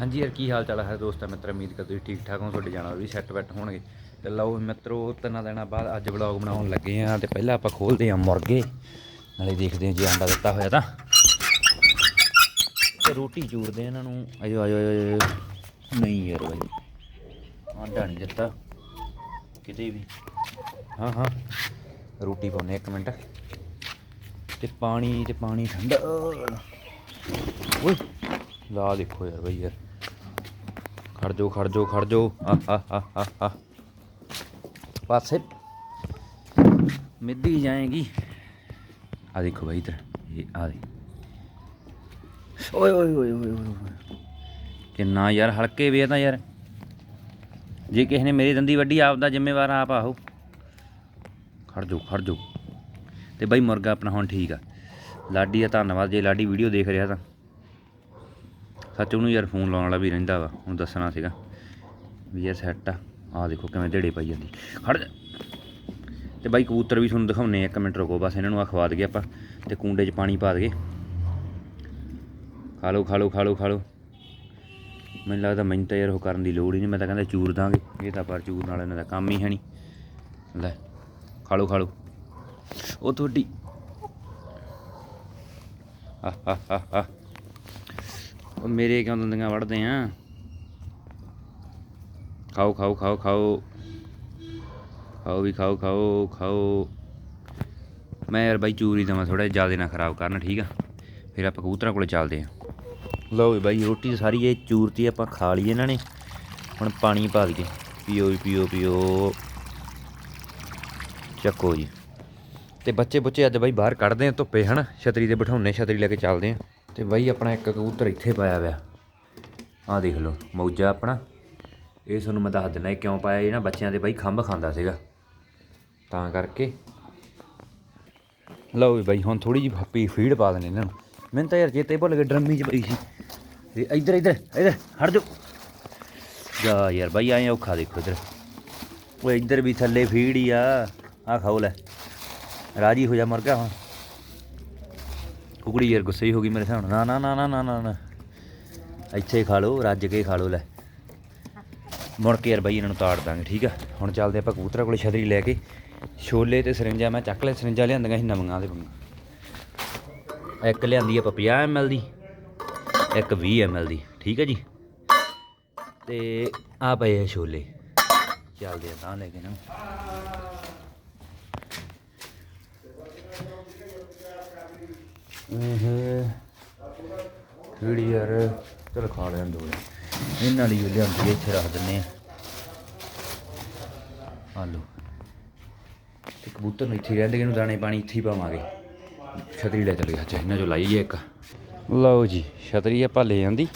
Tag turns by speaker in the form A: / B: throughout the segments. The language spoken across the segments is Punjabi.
A: ਹਾਂਜੀ ਯਾਰ, ਕੀ ਹਾਲ ਚਾਲ ਹੈ ਦੋਸਤਾਂ ਮਿੱਤਰ, ਉਮੀਦ ਕਰਦੇ ਤੁਸੀਂ ਠੀਕ ਠਾਕ ਹੋ, ਤੁਹਾਡੇ ਜਾਣਾ ਵੀ ਸੈੱਟ ਬੈਠ ਹੋਣਗੇ। ਤੇ ਲਓ ਮਿੱਤਰੋ, ਤਿੰਨਾਂ ਦਿਨਾਂ ਬਾਅਦ ਅੱਜ ਵਲੌਗ ਬਣਾਉਣ ਲੱਗੇ ਆ ਤੇ ਪਹਿਲਾਂ ਆਪਾਂ ਖੋਲਦੇ ਆ ਮੁਰਗੇ। ਨਾਲੇ ਦੇਖਦੇ ਆ ਜੇ ਆਂਡਾ ਦਿੱਤਾ ਹੋਇਆ ਤਾਂ। ਤੇ ਰੋਟੀ ਚੂਰਦੇ ਇਹਨਾਂ ਨੂੰ। ਆਜੋ ਆਜੋ ਨਹੀਂ ਯਾਰ ਬਾਈ, ਆਂਡਾ ਨਹੀਂ ਦਿੱਤਾ। ਕਿਤੇ ਵੀ। ਹਾਂ ਹਾਂ। ਰੋਟੀ ਪਾਉਨੇ ਇੱਕ ਮਿੰਟ। ਤੇ ਪਾਣੀ ਤੇ ਪਾਣੀ ਠੰਡਾ। ਓਏ, ਲਾ ਦੇਖੋ ਯਾਰ ਬਾਈ ਯਾਰ। ਖੜ ਜੋ ਖੜ ਜੋ ਖੜ ਜੋ ਆ ਆ ਆ ਪਾਸੇ। ਮਿੱਦੀ ਜਾਏਗੀ। ਆ ਦੇਖੋ ਬਾਈ ਇਧਰ, ਇਹ ਆ ਦੇ। ਓਏ ਓਏ ਓਏ ਓਏ ਕਿੰਨਾ ਯਾਰ, ਹਲਕੇ ਵੇ ਤਾਂ ਯਾਰ। ਜੇ ਕਿਸੇ ਨੇ ਮੇਰੀ ਦੰਦੀ ਵੱਡੀ ਆਪ ਦਾ ਜ਼ਿੰਮੇਵਾਰ ਆਪ ਆਹੋ। ਖੜ ਜਾਓ ਖੜ ਜਾਓ ਤੇ ਬਾਈ ਮੁਰਗਾ ਆਪਣਾ ਹੁਣ ਠੀਕ ਆ। ਲਾਡੀ ਦਾ ਧੰਨਵਾਦ, ਜੇ ਲਾਡੀ ਵੀਡੀਓ ਦੇਖ ਰਿਹਾ ਤਾਂ। ਸੱਚ ਉਹਨੂੰ ਯਾਰ ਫੋਨ ਲਾਉਣ ਵਾਲਾ ਵੀ ਰਹਿੰਦਾ ਵਾ, ਉਹਨੂੰ ਦੱਸਣਾ ਸੀਗਾ ਵੀ ਯਾਰ ਸੈੱਟ ਆ। ਆਹ ਦੇਖੋ ਕਿਵੇਂ ਢੇੜੇ ਪਾਈ ਜਾਂਦੀ। ਖੜ ਜਾ। ਤੇ ਬਾਈ ਕਬੂਤਰ ਵੀ ਤੁਹਾਨੂੰ ਦਿਖਾਉਨੇ ਆ, ਇੱਕ ਮਿੰਟ ਰੁਕੋ, ਬਸ ਇਹਨਾਂ ਨੂੰ ਆ ਖਵਾ ਦਈਏ ਆਪਾਂ ਤੇ ਕੁੰਡੇ 'ਚ ਪਾਣੀ ਪਾ ਦਈਏ। ਖਾ ਲਓ ਖਾ ਲਓ ਖਾ ਲਓ ਖਾ ਲਓ। ਮੈਨੂੰ ਲੱਗਦਾ ਮੈਨੂੰ ਤਾਂ ਯਾਰ ਉਹ ਕਰਨ ਦੀ ਲੋੜ ਹੀ ਨਹੀਂ, ਮੈਂ ਤਾਂ ਕਹਿੰਦਾ ਚੂਰ ਦਾਂਗੇ। ਇਹ ਤਾਂ ਪਰ ਚੂਰ ਨਾਲ ਇਹਨਾਂ ਦਾ ਕੰਮ ਹੀ ਹੈ ਨਹੀਂ। ਲੈ, ਖਾ ਲਓ ਖਾ ਲਓ। ਉਹ ਤੁਹਾਡੀ। ਆਹ ਆਹ ਆਹ ਆ ਉਹ ਮੇਰੇ ਕਿਉਂ ਦੰਦੀਆਂ ਵੜਦੇ ਆ? ਖਾਓ ਖਾਓ ਖਾਓ ਖਾਓ। ਖਾਓ ਵੀ ਖਾਓ ਖਾਓ ਖਾਓ। ਮੈਂ ਯਾਰ ਬਾਈ ਚੂਰੀ ਦਵਾਂ ਥੋੜਾ ਜ਼ਿਆਦਾ ਨਾ ਖਰਾਬ ਕਰਨ ਠੀਕ ਆ? ਫਿਰ ਆਪਾਂ ਕਬੂਤਰਾਂ ਕੋਲੇ ਚੱਲਦੇ ਆ। ਲਓ ਵੀ ਬਾਈ ਰੋਟੀ ਸਾਰੀ ਇਹ ਚੂਰਤੀ ਆਪਾਂ ਖਾ ਲਈ ਇਹਨਾਂ ਨੇ। ਹੁਣ ਪਾਣੀ ਪਾ ਦਈਏ। ਪੀਓ ਜੀ, ਪੀਓ ਪੀਓ। ਚੱਕੋ ਜੀ। ਤੇ ਬੱਚੇ ਬੁੱਚੇ ਅੱਜ ਬਾਈ ਬਾਹਰ ਕੱਢਦੇ ਆ ਧੁੱਪੇ ਹਨ? ਛਤਰੀ ਦੇ ਬਿਠਾਉਨੇ ਛਤਰੀ ਲੈ ਕੇ ਚੱਲਦੇ ਆ। ਤੇ ਬਾਈ ਆਪਣਾ ਇੱਕ ਕਬੂਤਰ ਇੱਥੇ ਪਾਇਆ ਹੋਇਆ। ਆਹ ਦੇਖ ਲਓ, ਮੌਜਾ ਆਪਣਾ। ਇਹ ਤੁਹਾਨੂੰ ਮੈਂ ਦੱਸ ਦਿੰਦਾ ਕਿਉਂ ਪਾਇਆ, ਇਹ ਨਾ ਬੱਚਿਆਂ ਦੇ ਬਾਈ ਖੰਭ ਖਾਂਦਾ ਸੀਗਾ। ਤਾਂ ਕਰਕੇ। ਲਓ ਵੀ ਬਾਈ, ਹੁਣ ਥੋੜੀ ਜਿਹੀ ਫੱਪੀ ਫੀਡ ਪਾ ਦਿੰਦੇ ਇਹਨਾਂ ਨੂੰ। ਮੈਨੂੰ ਤਾਂ ਯਾਰ ਚੇਤੇ ਭੁੱਲ ਗਿਆ ਡਰਮੀ ਚ ਪਈ ਸੀ। ਤੇ ਇੱਧਰ ਇੱਧਰ ਇੱਧਰ, ਹਟ ਜਾਓ। ਜਾ ਯਾਰ ਬਾਈ ਆਏ ਔਖਾ ਦੇਖੋ ਇੱਧਰ। ਉਹ ਇੱਧਰ ਵੀ ਥੱਲੇ ਫੀਡ ਹੀ ਆ। ਆ ਖਾਓ ਲੈ। ਰਾਜੀ ਹੋ ਜਾ ਮਰ ਗਿਆ ਹੁਣ। ਕੁਕੜੀ ਯਾਰ ਗੁੱਸੇ ਹੀ ਹੋ ਗਈ ਮੇਰੇ ਹਿਸਾਬ ਨਾਲ। ਨਾ ਨਾ ਨਾ ਨਾ ਨਾ ਨਾ ਇੱਥੇ ਖਾ ਲਓ, ਰੱਜ ਕੇ ਖਾ ਲਓ, ਲੈ। ਮੁੜ ਕੇ ਯਾਰ ਬਾਈ ਇਹਨਾਂ ਨੂੰ ਤਾੜ ਦਾਂਗੇ, ਠੀਕ ਆ? ਹੁਣ ਚੱਲਦੇ ਆਪਾਂ ਕਬੂਤਰਾਂ ਕੋਲੇ ਛਤਰੀ ਲੈ ਕੇ। ਛੋਲੇ ਤੇ ਸਰਿੰਜਾ, ਮੈਂ ਚੱਕ ਲੈ ਸਰਿੰਜਾ ਲਿਆਂਦੀਆਂ ਸੀ ਨਵੀਆਂ ਦੇ ਇੱਕ ਲਿਆਂਦੀ ਆਪਾਂ 50 ml ਦੀ, ਇੱਕ 20 ml ਦੀ, ਠੀਕ ਹੈ ਜੀ? ਤੇ ਆ ਪਏ ਛੋਲੇ। ਚੱਲਦੇ ਆ, ਤਾਂ ਲੈ ਕੇ ਨਾ। ਇਹ ਕਿਹੜੀ ਯਾਰ, ਚਲ ਖਾ ਲੈਣ ਦੋ ਇਹਨਾਂ ਲਈ ਲਿਆਂਦੀ ਇੱਥੇ ਰੱਖ ਦਿੰਨੇ ਆ। ਆਲੂ ਤੇ ਕਬੂਤਰ ਨੂੰ ਇੱਥੇ ਰਹਿੰਦੇ ਇਹਨੂੰ ਦਾਣੇ ਪਾਣੀ ਇੱਥੇ ਹੀ ਪਾਵਾਂਗੇ। ਛਤਰੀ ਲੈ ਚੱਲੇ ਅੱਜ ਇਹਨਾਂ ਚੋਂ ਲਾਈਏ ਇੱਕ। ਲਓ ਜੀ, ਛਤਰੀ ਆਪਾਂ ਲੈ ਆਂਦੀ।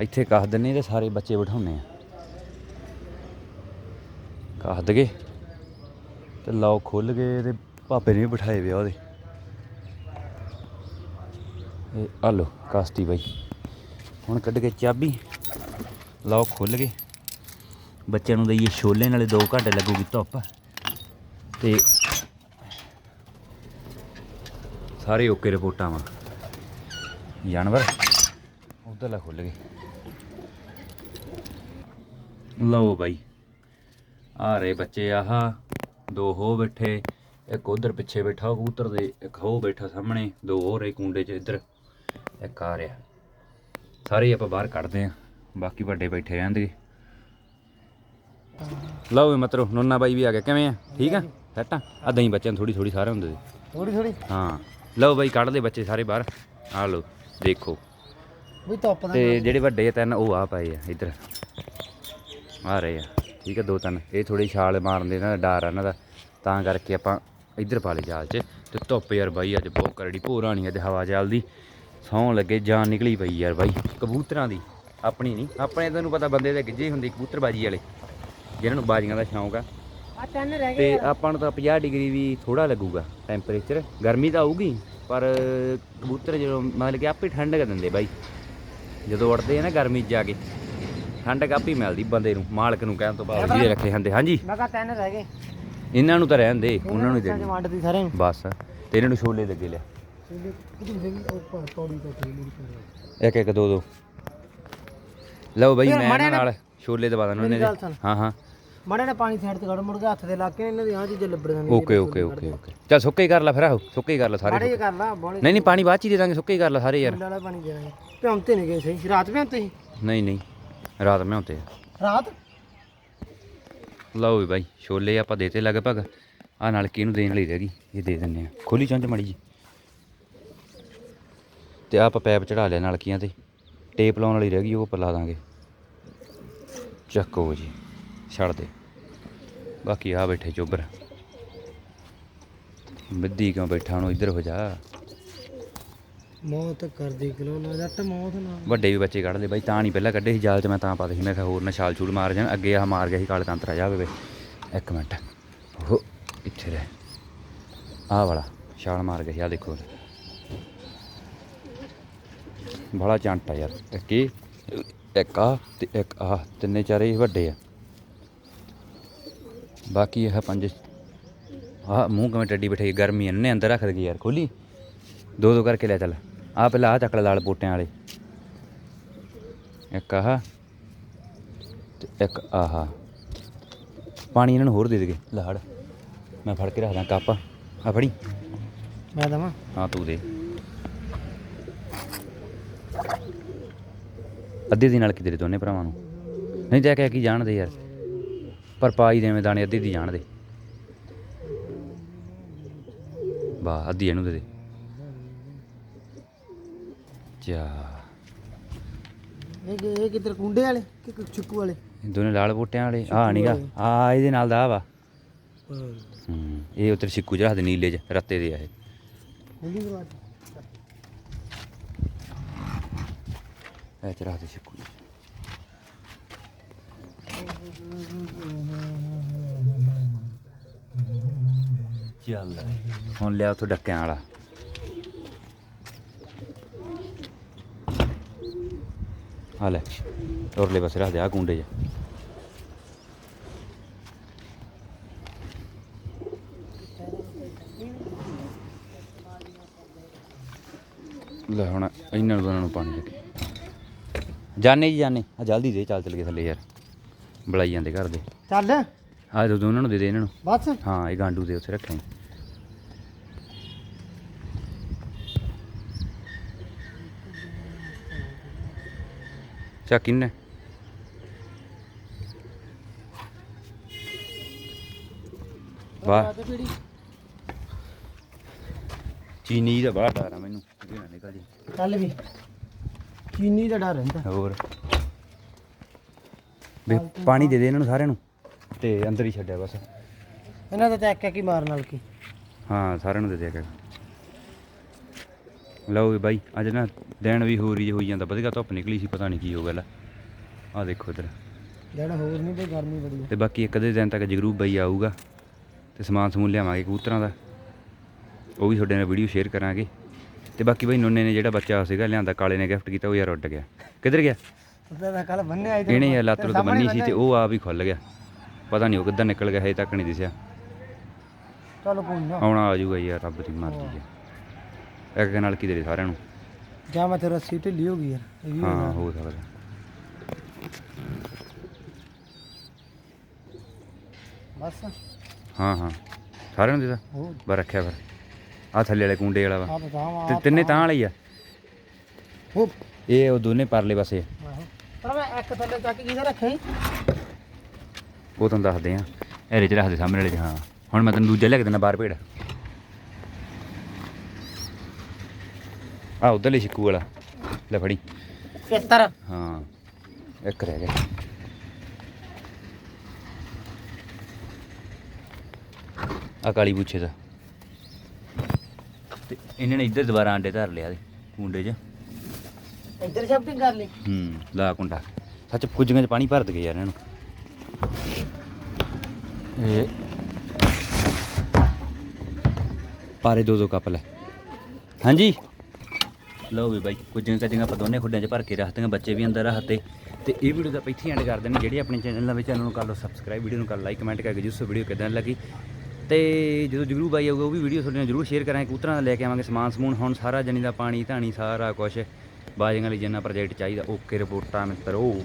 A: ਇੱਥੇ ਕੱਸ ਦਿੰਨੇ ਤੇ ਸਾਰੇ ਬੱਚੇ ਬਿਠਾਉਨੇ ਆ। ਕੱਸ ਦਗੇ ਤੇ ਲਾਓ ਖੁੱਲ ਗਏ ਤੇ ਭਾਪੇ ਨੇ ਵੀ ਬਿਠਾਏ ਵੇ ਉਹਦੇ। ਇਹ ਆ ਲਓ, ਕਾਸਤੀ ਬਾਈ। ਹੁਣ ਕੱਢ ਕੇ ਚਾਬੀ ਲਓ ਖੁੱਲ ਗਏ ਬੱਚਿਆਂ ਨੂੰ ਦਈਏ ਛੋਲੇ, ਨਾਲੇ 2 ਘੰਟੇ ਲੱਗੂਗੀ ਧੁੱਪ। ਤੇ ਸਾਰੇ ਓਕੇ ਰਿਪੋਰਟਾਂ ਵਾ। ਜਾਨਵਰ, ਉਧਰਲਾ ਖੁੱਲ ਗਏ ਲਓ ਬਾਈ, ਆ ਰਹੇ ਬੱਚੇ ਆਹ, ਦੋ ਹੋ ਬੈਠੇ, ਇੱਕ ਉਧਰ ਪਿੱਛੇ ਬੈਠਾ ਉਹ ਕਬੂਤਰ ਦੇ ਇੱਕ ਹੋ ਬੈਠਾ ਸਾਹਮਣੇ, ਦੋ ਹੋ ਰਹੇ ਕੁੰਡੇ 'ਚ ਇੱਧਰ। ਇੱਕ ਆ ਰਿਹਾ। ਸਾਰੇ ਆਪਾਂ ਬਾਹਰ ਕੱਢਦੇ ਆ ਬਾਕੀ ਵੱਡੇ ਬੈਠੇ ਰਹਿਣਗੇ ਲਓ ਵੀ ਮਤਰੋ ਨੋਨਾ ਬਾਈ ਵੀ ਆ ਗਿਆ। ਕਿਵੇਂ ਆ? ਠੀਕ ਆ? ਸੈੱਟ ਆ? ਅੱਦਾਂ ਹੀ ਬੱਚਿਆਂ ਥੋੜੀ ਥੋੜੀ ਸਾਰੇ ਹੁੰਦੇ
B: ਥੋੜੀ ਥੋੜੀ
A: ਹਾਂ। ਲਓ ਬਾਈ ਕੱਢ ਦੇ ਬੱਚੇ ਸਾਰੇ ਬਾਹਰ। ਆ ਲਓ ਦੇਖੋ।
B: ਵੀ ਧੁੱਪ ਦਾ
A: ਤੇ ਜਿਹੜੇ ਵੱਡੇ ਆ ਤਿੰਨ ਉਹ ਆ ਪਏ ਆ ਇੱਧਰ। ਆ ਰਹੇ ਆ। ਠੀਕ ਆ ਦੋ ਤਿੰਨ। ਇਹ ਥੋੜੀ ਛਾਲ ਮਾਰਨ ਦੇ ਇਹਨਾਂ ਦਾ ਡਰ ਆ ਇਹਨਾਂ ਦਾ। ਤਾਂ ਕਰਕੇ ਆਪਾਂ ਇੱਧਰ ਪਾ ਲਏ ਜਾਲ 'ਚ। ਤੇ ਧੁੱਪ ਯਾਰ ਬਾਈ ਅੱਜ ਬਹੁਤ ਕਰੜੀ ਭੋਰਾ ਨਹੀਂ ਅੱਜ ਹਵਾ ਚੱਲਦੀ। ਸੌਂ ਲੱਗੇ ਜਾਨ ਨਿਕਲੀ ਪਈ ਯਾਰ ਬਾਈ। ਕਬੂਤਰਾਂ ਦੀ ਆਪਣੀ ਨਹੀਂ। ਆਪਣੇ ਤੈਨੂੰ ਪਤਾ ਬੰਦੇ ਦੇ ਗਿੱਜੇ ਹੁੰਦੇ ਕਬੂਤਰਬਾਜੀ ਵਾਲੇ ਜਿਹਨਾਂ ਨੂੰ ਬਾਜੀਆਂ ਦਾ ਸ਼ੌਂਕ ਆ।
B: ਆ ਤਿੰਨ ਰਹਿ
A: ਤੇ ਆਪਾਂ ਨੂੰ ਤਾਂ 50 ਡਿਗਰੀ ਵੀ ਥੋੜਾ ਲੱਗੂਗਾ ਟੈਂਪਰੇਚਰ ਗਰਮੀ ਤਾਂ ਆਊਗੀ ਪਰ ਕਬੂਤਰ ਜਦੋਂ ਮਤਲਬ ਕਿ ਆਪੇ ਠੰਡ ਕਰ ਦਿੰਦੇ ਬਾਈ। ਜਦੋਂ ਉੜਦੇ ਆ ਨਾ ਗਰਮੀ ਜਾ ਕੇ ਠੰਡ ਕਾਪੀ ਮਿਲਦੀ ਬੰਦੇ ਨੂੰ ਮਾਲਕ ਨੂੰ ਕਹਿਣ ਤੋਂ ਬਾਅਦ। ਜਿਹਦੇ ਰੱਖੇ ਹੁੰਦੇ ਹਾਂਜੀ।
B: ਮੈਂ ਕਿਹਾ ਤਿੰਨ ਰਹਿ ਗਏ।
A: ਇਹਨਾਂ ਨੂੰ ਤਾਂ ਰਹਿਣ ਦੇ ਉਹਨਾਂ ਨੂੰ
B: ਦੀ
A: ਬਸ ਤੇ ਇਹਨਾਂ ਨੂੰ ਛੋਲੇ ਲੱਗੇ ਲਿਆ। ਇੱਕ ਇੱਕ ਦੋ ਦੋ। ਲਓ ਬਾਈ ਮੈਂ ਇਹਨਾਂ ਨਾਲ ਛੋਲੇ ਦਵਾ ਦਾਂ। ਉਹਨੇ। ਹਾਂ ਹਾਂ।
B: ਮਾੜਾ ਜਿਹਾ ਪਾਣੀ ਸਾਈਡ ਤੇ ਕੱਢ ਮੁੜ ਕੇ ਹੱਥ ਦੇ ਲਾ ਕੇ ਇਹਨਾਂ ਦੀ ਆਹ ਚੀਜ਼ਾਂ ਲੱਭੜੀਆਂ ਨੇ
A: ਓਕੇ ਓਕੇ ਓਕੇ ਓਕੇ। ਚੱਲ ਸੁੱਕੇ ਹੀ ਕਰ ਲੈ ਫਿਰ ਆਹੋ ਸੁੱਕੇ ਹੀ ਕਰ ਲੈ ਸਾਰੇ
B: ਮਾੜੇ ਕਰ ਲਾ
A: ਨਹੀਂ ਨਹੀਂ ਪਾਣੀ ਬਾਅਦ ਚ ਹੀ ਦੇ ਦਾਂਗੇ ਸੁੱਕੇ ਹੀ ਕਰ ਲੈ ਸਾਰੇ ਯਾਰ।
B: ਵਾਲਾ ਪਾਣੀ ਦੇਣਾ ਭਿਉਂਤੇ ਨਹੀਂ ਗਏ ਸਹੀ ਰਾਤ ਭਿਉਂਤੇ ਸੀ?
A: ਨਹੀਂ ਨਹੀਂ ਰਾਤ ਮੈਂ ਹੁੰਤੇ
B: ਰਾਤ?
A: ਲਓ ਵੀ ਬਾਈ ਛੋਲੇ ਆਪਾਂ ਦੇਤੇ ਲਗਭਗ। ਆ ਨਲਕੀ ਨੂੰ ਦੇਣ ਵਾਲੀ ਰਹਿ ਗਈ ਇਹ ਦੇ ਦਿੰਨੇ ਆ। ਖੋਲੀ ਚੁੰਝ ਮੜੀ ਜੀ ਤੇ ਆਪਾਂ ਪੈਪ ਚੜਾ ਲਿਆ ਨਲਕੀਆਂ ਤੇ। ਟੇਪ ਲਾਉਣ ਵਾਲੀ ਰਹਿ ਗਈ ਉਹ ਉੱਪਰ ਲਾ ਦਾਂਗੇ। ਚੱਕੋ ਜੀ ਛੱਡ ਦੇ। ਬਾਕੀ ਆ ਬੈਠੇ ਚੋਬਰ। ਮਿੱਦੀ ਕਿਉਂ ਬੈਠਾ ਹੁਣ ਇੱਧਰ ਹੋ ਜਾ।
B: ਮੌਤ ਕਰਦੀ ਕਿਲੋ ਨਾ ਜੱਟ ਮੌਤ ਨਾ।
A: ਵੱਡੇ ਵੀ ਬੱਚੇ ਕੱਢ ਲਏ ਬਾਈ ਤਾਂ ਨਹੀਂ ਪਹਿਲਾਂ ਕੱਢੇ ਸੀ ਜਾਲ 'ਚ ਮੈਂ ਤਾਂ ਪਾਤੇ ਸੀ। ਮੈਂ ਕਿਹਾ ਹੋਰ ਨਾ ਛਾਲ ਛੂਲ ਮਾਰ ਜਾਣ ਅੱਗੇ ਆਹ ਮਾਰ ਗਿਆ ਸੀ ਕਾਲੇ ਤੰਤਰਾ ਜਾ ਵੇ ਇੱਕ ਮਿੰਟ। ਉਹ ਇੱਥੇ ਰਹਿ। ਆਹ ਵਾਲਾ ਛਾਲ ਮਾਰ ਗਿਆ ਸੀ ਆ ਦੇਖੋ। ਬੜਾ ਚਾਂਟਾ ਯਾਰ। ਇੱਕ ਇਹ ਇੱਕ ਆ ਤੇ ਇੱਕ ਆ ਤਿੰਨੇ ਚਾਰੇ ਹੀ ਵੱਡੇ ਆ। ਬਾਕੀ ਇਹ ਪੰਜ ਆ ਮੂੰਹ ਕਿਵੇਂ ਟੱਡੀ ਬਿਠਾਈ ਗਰਮੀ ਇਹਨੇ ਅੰਦਰ ਰੱਖ ਦਗੀ ਯਾਰ ਖੋਲੀ। ਦੋ ਦੋ ਕਰਕੇ ਲੈ ਚੱਲ। ਆ ਪਹਿਲਾਂ ਆ ਚੱਕ ਲਾਲ ਪੋਟਿਆਂ ਵਾਲੇ। ਇੱਕ ਆਹ ਤੇ ਇੱਕ ਆਹ। ਪਾਣੀ ਇਹਨਾਂ ਨੂੰ ਹੋਰ ਦੇ ਦੇਗੇ। ਲਹੜ ਮੈਂ ਫੜ ਕੇ ਰੱਖਦਾ ਕੱਪ। ਆ ਫੜੀ।
B: ਮੈਂ ਦਵਾਂ?
A: ਹਾਂ ਤੂੰ ਦੇ। ਅੱਧੇ ਦੀ ਨਾਲ ਕਿ ਤੇਰੇ ਦੋਨੇ ਭਰਾਵਾਂ ਨੂੰ। ਨਹੀਂ ਤਾਂ ਕਹਿ ਕੀ ਜਾਣਦੇ ਯਾਰ। ਪਰ ਪਾਈ ਦੇਵੇਂ ਦਾਣੇ ਅੱਧੇ ਦੀ ਜਾਣਦੇ। ਵਾਹ ਅੱਧੀ ਇਹਨੂੰ ਦੇ ਦੇ। ਚਾ
B: ਇਹ ਇਹ ਕਿੱਧਰ ਕੁੰਡੇ ਵਾਲੇ ਕਿ ਚਿੱਕੂ ਵਾਲੇ?
A: ਦੋਨੇ ਲਾਲ ਬੂਟਿਆਂ ਵਾਲੇ। ਆ ਨਹੀਂਗਾ ਆ ਇਹਦੇ ਨਾਲ ਦਾ ਵਾ। ਇਹ ਉੱਤਰ ਸਿੱਕੂ ਚ ਰੱਖਦੇ ਨੀਲੇ ਚ ਰੱਤੇ ਦੇ ਆ ਇਹ।
B: ਖੋਲੀ ਦਰਵਾਜ਼ਾ
A: ਇਹ ਚ ਚੱਲ ਹੁਣ ਲਿਆ ਉੱਥੋਂ ਡੱਕਿਆਂ ਵਾਲਾ ਆ ਲੈ ਉਰਲੇ ਪਾਸੇ ਰੱਖ ਦੇ ਆ ਕੁੰਡੇ 'ਚ ਲੈ ਹੁਣ ਇਹਨਾਂ ਨੂੰ ਦੋਨਾਂ ਨੂੰ ਪਾਣੀ ਲੱਗੇ ਜਾਣੇ ਜੀ ਜਾਣੇ। ਆ ਜਲਦੀ ਦੇ ਚੱਲ ਚੱਲ ਕੇ ਥੱਲੇ ਯਾਰ। ਬੁਲਾਈ ਜਾਂਦੇ ਘਰ ਦੇ।
B: ਚੱਲ।
A: ਆ ਦੋ ਦੋਨਾਂ ਨੂੰ ਦੇ ਦੇ ਇਹਨਾਂ ਨੂੰ।
B: ਬਸ।
A: ਹਾਂ ਇਹ ਗਾਂਡੂ ਦੇ ਉੱਥੇ ਰੱਖੇ ਚਾ ਕਿੰਨੇ? ਵਾਹ। ਚੀਨੀ ਦਾ ਬੜਾ ਡਰ ਆ ਮੈਨੂੰ। ਨਿਕਲ। ਜੀ
B: ਚੱਲ ਵੀ। ਚੀਨੀ ਦਾ ਡਰ ਰਹਿੰਦਾ।
A: ਹੋਰ। ਵੀ ਪਾਣੀ ਦੇ ਦੇ ਇਹਨਾਂ ਨੂੰ ਸਾਰਿਆਂ ਨੂੰ ਤੇ ਅੰਦਰ ਹੀ ਛੱਡਿਆ ਬਸ।
B: ਇਹਨਾਂ ਦਾ ਤਾਂ ਇੱਕ ਇੱਕ ਹੀ ਮਾਰਨ ਨਾਲ ਕੀ?
A: ਹਾਂ ਸਾਰਿਆਂ ਨੂੰ ਦੇ ਦਿਆ ਕਰ ਲਓ ਵੀ ਬਾਈ ਅੱਜ ਨਾ ਦਿਨ ਵੀ ਹੋਰ ਹੀ ਹੋਈ ਜਾਂਦਾ। ਵਧੀਆ ਧੁੱਪ ਨਿਕਲੀ ਸੀ ਪਤਾ ਨਹੀਂ ਕੀ ਹੋ ਗਿਆ ਆ ਦੇਖੋ ਇਧਰ।
B: ਜਿਹੜਾ ਹੋਰ ਨਹੀਂ ਤੇ ਗਰਮੀ ਬੜੀ ਆ।
A: ਤੇ ਬਾਕੀ ਇੱਕ ਅੱਧੇ ਦਿਨ ਤੱਕ ਜਗਰੂਪ ਬਾਈ ਆਊਗਾ। ਤੇ ਸਮਾਨ ਸਮੂਨ ਲਿਆਵਾਂਗੇ ਕਬੂਤਰਾਂ ਦਾ। ਉਹ ਵੀ ਤੁਹਾਡੇ ਨਾਲ ਵੀਡੀਓ ਸ਼ੇਅਰ ਕਰਾਂਗੇ। ਤੇ ਬਾਕੀ ਬਾਈ ਨੋਨੇ ਨੇ ਜਿਹੜਾ ਬੱਚਾ ਸੀਗਾ ਲਿਆਂਦਾ ਕਾਲੇ ਨੇ ਗਿਫਟ ਕੀਤਾ ਉਹ ਯਾਰ ਉੱਡ ਗਿਆ। ਕਿੱਧਰ ਗਿਆ?
B: ਉਹਦਾ ਕੱਲ ਬੰਨਿਆ ਇਧਰ
A: ਇਹਨੇ ਯਾਰ ਲੱਤ ਲੁੱਤ ਬੰਨੀ ਸੀ ਤੇ ਉਹ ਆਪ ਹੀ ਖੁੱਲ ਗਿਆ। ਪਤਾ ਨਹੀਂ ਉਹ ਕਿੱਧਰ ਨਿਕਲ ਗਿਆ ਹਜੇ ਤੱਕ ਨਹੀਂ ਦਿਸਿਆ।
B: ਚਲ ਕੋਈ ਨਾ।
A: ਆਉਣਾ ਆ ਜਾਊਗਾ ਯਾਰ ਰੱਬ ਦੀ ਮਰਜ਼ੀ ਹੈ ਇੱਕ ਨਾਲ ਕੀ ਦੇ ਦੇ ਸਾਰਿਆਂ ਨੂੰ।
B: ਜਾਂ ਮੈਂ ਤੇ ਰੱਸੀ ਢਿੱਲੀ ਹੋ ਗਈ ਯਾਰ ਇਹ ਵੀ ਹੋ
A: ਹਾਂ ਸਕਦਾ।
B: ਬਸ।
A: ਹਾਂ ਹਾਂ। ਸਾਰਿਆਂ ਨੂੰ ਦੇਦਾ
B: ਹੋਰ।
A: ਬਸ ਰੱਖਿਆ ਫਿਰ। ਆ ਥੱਲੇ ਵਾਲੇ ਕੁੰਡੇ ਵਾਲਾ ਵਾ।
B: ਆ ਬਤਾਵਾਂ
A: ਤੇ ਤਿੰਨੇ ਤਾਂ ਵਾਲੇ ਆ।
B: ਹੋ।
A: ਇਹ ਉਹ ਦੋਨੇ ਪਰਲੇ ਪਾਸੇ ਆ।
B: ਪਰ ਮੈਂ ਇੱਕ ਥੱਲੇ ਚੱਕ ਕਿਹਦਾ ਰੱਖਿਆ?
A: ਉਹ ਤੁਹਾਨੂੰ ਦੱਸਦੇ ਆ। ਇਹਦੇ ਚ ਰੱਖਦੇ ਸਾਹਮਣੇ ਵਾਲੇ 'ਚ ਹਾਂ। ਹੁਣ ਮੈਂ ਤੈਨੂੰ ਦੂਜਾ ਲੈ ਕੇ ਦਿੰਦਾ ਬਾਹਰ ਭੇੜ ਆ ਉਧਰਲੇ ਛਿੱਕੂ ਵਾਲਾ। ਲੈ ਫੜੀ।
B: ਪੇਤਰ
A: ਹਾਂ ਇੱਕ ਰਹਿ ਗਿਆ। ਆ ਕਾਲੀ ਪੁੱਛੇ ਦਾ। ਤੇ ਇਹਨਾਂ ਨੇ ਇੱਧਰ ਦੁਬਾਰਾ ਆਂਡੇ ਧਰ ਲਿਆ ਦੇ ਕੁੰਡੇ 'ਚ।
B: ਇੱਧਰ ਸ਼ਾਪਿੰਗ ਕਰ ਲਈ?
A: ਹੂੰ ਲਾ ਕੁੰਡਾ। ਸੱਚ ਕੁੱਜੀਆਂ 'ਚ ਪਾਣੀ ਭਰ ਦਗੇ ਯਾਰ ਇਹਨਾਂ। ਨੂੰ ਇਹ ਪਾਰੇ ਦੋ ਦੋ ਕੱਪ ਲੈ। ਹਾਂਜੀ? ਲਓ ਵੀ ਬਾਈ ਕੁੱਜੀਆਂ ਕੱਜੀਆਂ ਆਪਾਂ ਦੋਨੇ ਖੁੱਡਾਂ 'ਚ ਭਰ ਕੇ ਰੱਖਦੇ ਬੱਚੇ ਵੀ ਅੰਦਰ ਰੱਖਤੇ ਤੇ। ਇਹ ਵੀਡੀਓ ਦਾ ਇੱਥੇ ਐਂਡ ਕਰ ਦੇਣੀ ਜਿਹੜੇ ਆਪਣੇ ਚੈਨਲ ਨਾਲ ਵਿੱਚ ਚੈਨਲ ਨੂੰ ਕਰ ਲਓ ਸਬਸਕ੍ਰਾਈਬ ਵੀਡੀਓ ਨੂੰ ਕਰ ਲਾਈਕ ਕਮੈਂਟ ਕਰਕੇ ਜੁਸ ਵੀਡੀਓ ਕਿਦਾਂ ਲੱਗੀ। ਤੇ ਜਦੋਂ ਜਗਰੂ ਬਾਈ ਆਊਗਾ, ਉਹ ਵੀ ਵੀਡੀਓ ਤੁਹਾਡੇ ਨਾਲ ਜ਼ਰੂਰ ਸ਼ੇਅਰ ਕਰਾਂਗੇ। ਕਬੂਤਰਾਂ ਦਾ ਲੈ ਕੇ ਆਵਾਂਗੇ ਸਮਾਨ, ਸਮੂਨ, ਹੁਣ ਸਾਰਾ ਜਣੀ ਦਾ ਪਾਣੀ, ਧਾਣੀ, ਸਾਰਾ ਕੁਝ ਬਾਜੀਆਂ ਲਈ ਜਿੰਨਾ ਪ੍ਰੋਜੈਕਟ ਚਾਹੀਦਾ ਓਕੇ ਰਿਪੋਰਟਾਂ ਮਿੱਤਰੋ।